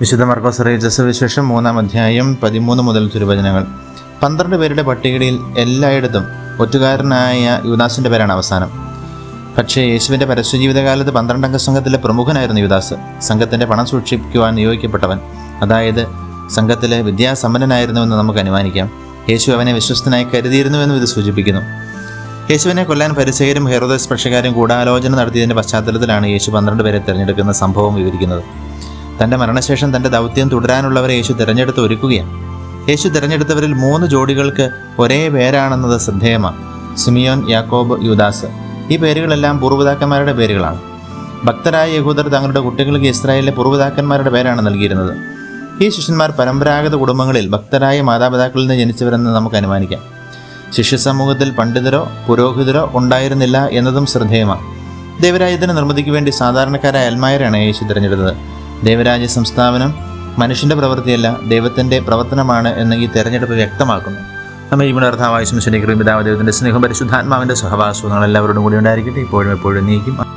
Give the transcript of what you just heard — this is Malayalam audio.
വിശുദ്ധ മർക്കോസ് അറിയിച്ച വിശേഷം മൂന്നാം അധ്യായം പതിമൂന്ന് മുതൽ തിരുവചനങ്ങൾ. പന്ത്രണ്ട് പേരുടെ പട്ടികയിൽ എല്ലായിടത്തും ഒറ്റുകാരനായ യുദാസിന്റെ പേരാണ് അവസാനം. പക്ഷേ യേശുവിന്റെ പരസ്യജീവിതകാലത്ത് പന്ത്രണ്ടംഗ സംഘത്തിലെ പ്രമുഖനായിരുന്നു യുദാസ് സംഘത്തിന്റെ പണം സൂക്ഷിക്കുവാൻ നിയോഗിക്കപ്പെട്ടവൻ അതായത് സംഘത്തിലെ വിദ്യാസമ്പന്നനായിരുന്നുവെന്ന് നമുക്ക് അനുമാനിക്കാം. യേശു അവനെ വിശ്വസ്തനായി കരുതിയിരുന്നുവെന്നും ഇത് സൂചിപ്പിക്കുന്നു. യേശുവിനെ കൊല്ലാൻ പരിസയരും ഹെറോദസ് പക്ഷക്കാരും ഗൂഢാലോചന നടത്തിയതിന്റെ പശ്ചാത്തലത്തിലാണ് യേശു പന്ത്രണ്ട് പേരെ തിരഞ്ഞെടുക്കുന്ന സംഭവം വിവരിക്കുന്നത്. തന്റെ മരണശേഷം തന്റെ ദൗത്യം തുടരാനുള്ളവരെ യേശു തിരഞ്ഞെടുത്ത് ഒരുക്കുകയാണ്. യേശു തിരഞ്ഞെടുത്തവരിൽ മൂന്ന് ജോഡികൾക്ക് ഒരേ പേരാണെന്നത് ശ്രദ്ധേയമാണ്. സിമിയോൻ യാക്കോബ് യുദാസ്. ഈ പേരുകളെല്ലാം പൂർവതാക്കന്മാരുടെ പേരുകളാണ്. ഭക്തരായ യഹൂദർ തങ്ങളുടെ കുട്ടികൾക്ക് ഇസ്രായേലിലെ പൂർവതാക്കന്മാരുടെ പേരാണ് നൽകിയിരുന്നത്. ഈ ശിഷ്യന്മാർ പരമ്പരാഗത കുടുംബങ്ങളിൽ ഭക്തരായ മാതാപിതാക്കളിൽ നിന്ന് ജനിച്ചവരെന്ന് നമുക്ക് അനുമാനിക്കാം. ശിഷ്യസമൂഹത്തിൽ പണ്ഡിതരോ പുരോഹിതരോ ഉണ്ടായിരുന്നില്ല എന്നതും ശ്രദ്ധേയമാണ്. ദൈവരാജ്യത്തിന് നിർമ്മിതിക്ക് വേണ്ടി സാധാരണക്കാരായ അൽമായരാണ് യേശു തിരഞ്ഞെടുത്തത്. ദൈവരാജ്യ സംസ്ഥാപനം മനുഷ്യന്റെ പ്രവൃത്തിയല്ല ദൈവത്തിന്റെ പ്രവർത്തനമാണ് എന്ന് ഈ തെരഞ്ഞെടുപ്പ് വ്യക്തമാക്കുന്നു. നമ്മൾ ഇവിടെ അർത്ഥാവായ പിതാവ് ദൈവത്തിന്റെ സ്നേഹം പരിശുദ്ധാത്മാവിന്റെ സഹവാസവും എല്ലാവരോടും കൂടി ഉണ്ടായിരിക്കട്ടെ. ഇപ്പോഴും എപ്പോഴും നീക്കും